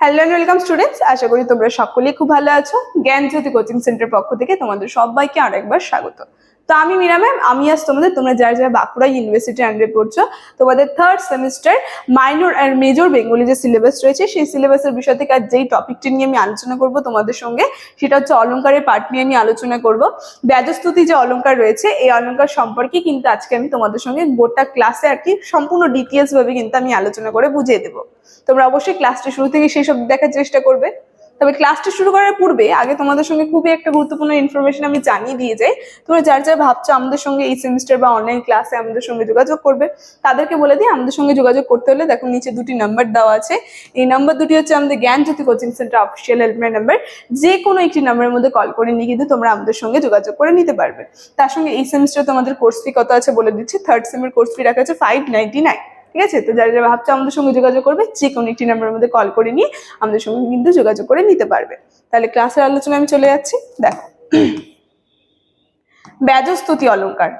Hello and welcome students আশা করি তোমরা সকলেই খুব ভালো আছো। জ্ঞান জ্যোতি কোচিং সেন্টার পক্ষ থেকে তোমাদের সবাইকে আরেকবার স্বাগত। তো আমি মীরা ম্যাম আমি আজ তোমাদের, তোমরা যারা যারা বাঁকুড়া ইউনিভার্সিটি আন্ডারে পড়ছো, তোমাদের থার্ড সেমিস্টার মাইনর আর মেজর বেঙ্গলি যে সিলেবাস রয়েছে, সেই সিলেবাসের বিষয় থেকে আজ যেই টপিকটি নিয়ে আমি আলোচনা করব তোমাদের সঙ্গে, সেটা হচ্ছে অলংকারের পার্ট নিয়ে আমি আলোচনা করব। ব্যাজস্তুতি যে অলংকার রয়েছে, এই অলংকার সম্পর্কে কিন্তু আজকে আমি তোমাদের সঙ্গে গোটা ক্লাসে আর কি সম্পূর্ণ ডিটেলস ভাবে কিন্তু আমি আলোচনা করে বুঝিয়ে দেবো। তোমরা অবশ্যই ক্লাসটা শুরু থেকে সেই সব দেখার চেষ্টা করবে। তবে ক্লাসটা শুরু করার পূর্বে আগে তোমাদের সঙ্গে খুবই একটা গুরুত্বপূর্ণ ইনফরমেশন আমি জানিয়ে দিয়ে যাই। তোমরা যার যার ভাবছ আমাদের সঙ্গে এই সেমিস্টার বা অনলাইন ক্লাসে আমাদের সঙ্গে যোগাযোগ করবে, তাদেরকে বলে দিই আমাদের সঙ্গে যোগাযোগ করতে হলে দেখো নিচে দুটি নাম্বার দেওয়া আছে। এই নাম্বার দুটি হচ্ছে আমাদের Gyan Jyoti coaching centre official helpline number যে কোনো একটি নাম্বারের মধ্যে কল করে নিয়ে কিন্তু তোমরা আমাদের সঙ্গে যোগাযোগ করে নিতে পারবে। তার সঙ্গে এই সেমিস্টার তোমাদের কোর্স ফি কত আছে বলে দিচ্ছি। থার্ড সেমের কোর্স ফি রাখা আছে ফাইভ নাইনটি নাইন ঠিক আছে? তো যারা যারা ভাবছ আমাদের সঙ্গে যোগাযোগ করবে, যে কোনো একটি নাম্বারের মধ্যে কল করে নিয়ে আমাদের সঙ্গে কিন্তু যোগাযোগ করে নিতে পারবে। তাহলে ক্লাসের আলোচনা আমি চলে যাচ্ছি। দেখো। ব্যাজস্তুতি অলংকার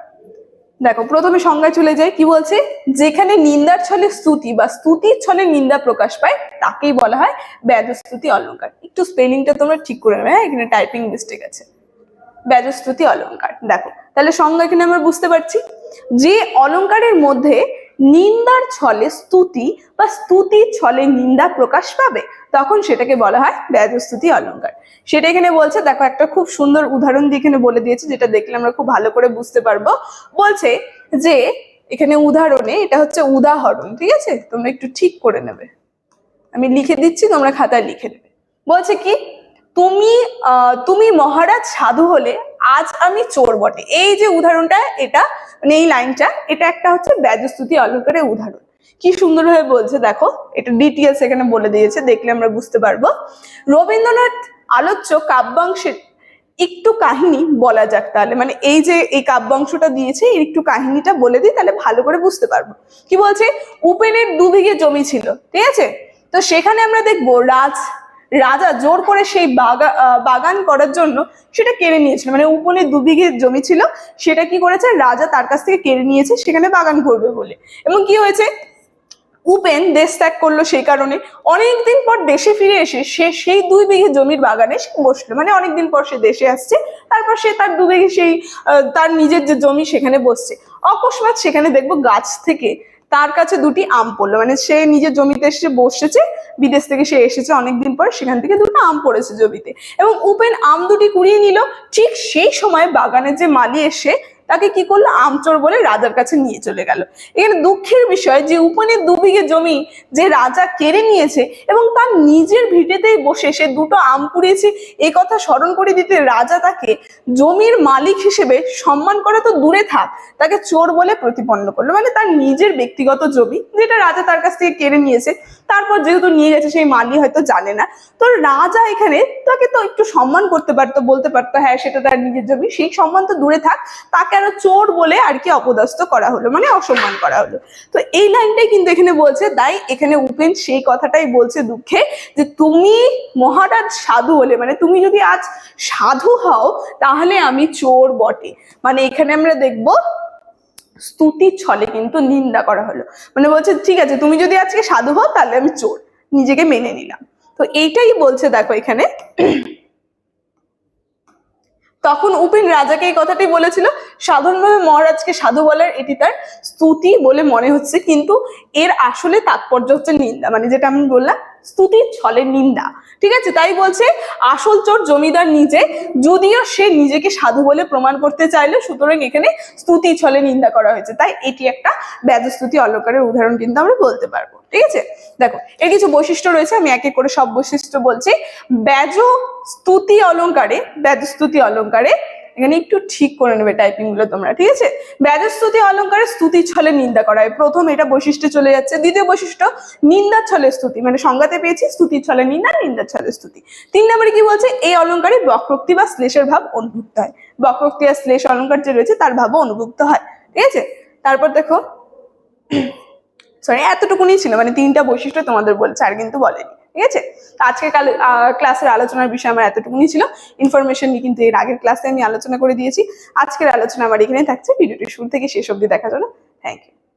দেখো, প্রথমে সংজ্ঞায় চলে যাই। কি বলছে? যেখানে নিন্দার ছলে স্তুতি বা স্তুতির ছলে নিন্দা প্রকাশ পায়, তাকেই বলা হয় ব্যাজস্তুতি অলংকার একটু স্পেলিংটা তোমরা ঠিক করে নেবে হ্যাঁ? এখানে টাইপিং মিস্টেক আছে। ব্যাজস্তুতি অলংকার দেখো, তাহলে সংজ্ঞা এখানে আমরা বুঝতে পারছি? যে অলংকারের মধ্যে নিন্দার ছলে স্তুতি বা স্তুতির ছলে নিন্দা প্রকাশ পাবে, তখন সেটাকে বলা হয় ব্যাজস্তুতি অলংকার সেটা এখানে বলছে, দেখো একটা খুব সুন্দর উদাহরণ দিয়ে এখানে বলে দিয়েছে, যেটা দেখলে আমরা খুব ভালো করে বুঝতে পারব। বলছে যে, এখানে উদাহরণে এটা হচ্ছে উদাহরণ, ঠিক আছে? তোমরা একটু ঠিক করে নেবে। আমি লিখে দিচ্ছি, তোমরা খাতায় লিখে নেবে। বলছে কি? তুমি তুমি মহারাজ সাধু হলে আজ আমি চোর বটে। এই যে উদাহরণটা, এটা মানে এই লাইনটা, এটা একটা হচ্ছে ব্যাজস্তুতি অলঙ্কারের উদাহরণ। কি সুন্দরভাবে বলছে দেখো, এটা ডিটেলস এখানে বলে দিয়েছে, দেখলে আমরা বুঝতে পারব। রবীন্দ্রনাথ আলোচ্য কাব্যাংশের একটু কাহিনী বলা যাক তাহলে। মানে এই যে এই কাব্যাংশটা দিয়েছে, এর একটু কাহিনীটা বলে দিই, তাহলে ভালো করে বুঝতে পারব। কি বলছে? উপেনের দু বিঘে জমি ছিল, ঠিক আছে? তো সেখানে আমরা দেখব রাজ রাজা জোর করে সেই বাগা বাগান করার জন্য সেটা কেড়ে নিয়েছিল। মানে উপনে দু বিঘে জমি ছিল, সেটা কি করেছে? রাজা তার কাছ থেকে কেড়ে নিয়েছে, সেখানে বাগান করবে বলে। এবং কি হয়েছে? উপেন দেশ ত্যাগ করল সেই কারণে। অনেকদিন পর দেশে ফিরে এসে সে সেই দুই বিঘে জমির বাগানে সে বসল। মানে অনেকদিন পর সে দেশে আসছে, তারপর সে তার দু বিঘে সেই তার নিজের যে জমি সেখানে বসছে। অকস্মাৎ সেখানে দেখব গাছ থেকে তার কাছে দুটি আম পড়ল। মানে সে নিজের জমিতে এসে বসেছে, বিদেশ থেকে সে এসেছে অনেকদিন পর, সেখান থেকে দুটো আম পড়েছে জমিতে। এবং উপেন আম দুটি কুড়িয়ে নিল, ঠিক সেই সময় বাগানের যে মালি এসে তাকে কি করল? আমচোর বলে রাজার কাছে নিয়ে চলে গেল। এখানে দুঃখের বিষয় যে উপনের দু বিঘে জমি যে রাজা কেড়ে নিয়েছে এবং তার নিজের ভিটেতেই বসে সে দুটো আম পুড়িয়েছে এই কথা স্মরণ করে দিতে রাজা তাকে জমির মালিক হিসেবে সম্মান করা তো দূরে থাক, তাকে চোর বলে প্রতিপন্ন করল। মানে তার নিজের ব্যক্তিগত জমি যেটা রাজা তার কাছ থেকে কেড়ে নিয়েছে, তারপর যেহেতু নিয়ে গেছে সেই মালি হয়তো জানে না। তো রাজা এখানে তাকে তো একটু সম্মান করতে পারতো, বলতে পারতো হ্যাঁ সেটা তার নিজের জমি, সেই সম্মান তো দূরে থাক, তাকে আরও চোর বলে আর কি অপদস্থ করা হলো মানে অসম্মান করা হলো। তো এই লাইনটাই কিন্তু এখানে বলছে, তাই এখানে উপেন সেই কথাটাই বলছে দুঃখে যে তুমি মহারাজ সাধু হলে মানে তুমি যদি আজ সাধু হও, তাহলে আমি চোর বটে। মানে এখানে আমরা দেখব স্তুতির ছলে কিন্তু নিন্দা করা হলো। মানে বলছে, ঠিক আছে, তুমি যদি আজকে সাধু হও, তাহলে আমি চোর, নিজেকে মেনে নিলাম। তো এইটাই বলছে দেখো এখানে। তখন উপেন রাজাকে এই কথাটি বলেছিল সাধারণভাবে মহারাজকে সাধু বলার এটি তার স্তুতি বলে মনে হচ্ছে, কিন্তু এর আসলে তাৎপর্য হচ্ছে নিন্দা মানে যেটা আমি বললাম, স্তুতির ছলে নিন্দা। ঠিক আছে? তাই বলছে, আসল চোর জমিদার নিজে, যদিও সে নিজেকে সাধু বলে প্রমাণ করতে চাইলে, সুতরাং এখানে স্তুতি ছলে নিন্দা করা হয়েছে। তাই এটি একটা ব্যাজস্তুতি অলঙ্কারের উদাহরণ কিন্তু আমরা বলতে পারব। ঠিক আছে? দেখো, এর কিছু বৈশিষ্ট্য রয়েছে, আমি এক এক করে সব বৈশিষ্ট্য বলছি। ব্যাজ স্তুতি অলঙ্কারে ব্যাজস্তুতি অলঙ্কারে এখানে একটু ঠিক করে নেবে টাইপিংগুলো তোমরা, ঠিক আছে? ব্যাজের স্তুতি অলঙ্কারে স্তুতি, ছলে নিন্দা করা। হয় প্রথম এটা বৈশিষ্ট্য চলে যাচ্ছে। দ্বিতীয় বৈশিষ্ট্য নিন্দার ছলে স্তুতি। মানে সংজ্ঞাতে পেয়েছি স্তুতির ছলে নিন্দা নিন্দার ছলে স্তুতি। তিন নম্বরে কি বলছে? এই অলঙ্কারে বক্রোক্তি বা শ্লেষের ভাব অনুভুক্ত হয়। বক্রোক্তি আর শ্লেষ অলঙ্কার যে রয়েছে, তার ভাবও অনুভুক্ত হয়। ঠিক আছে? তারপর দেখো সরি এতটুকুনি ছিল। মানে তিনটা বৈশিষ্ট্য তোমাদের বলছে, আর কিন্তু বলেনি। ঠিক আছে? তো আজকে কাল ক্লাসের আলোচনার বিষয় আমার এতটুকুনি ছিল। ইনফরমেশন নিয়ে কিন্তু এর আগের ক্লাসে আমি আলোচনা করে দিয়েছি। আজকের আলোচনা আমার এখানে থাকছে। ভিডিওটি শুরু থেকে শেষ অবধি দেখার জন্য থ্যাংক ইউ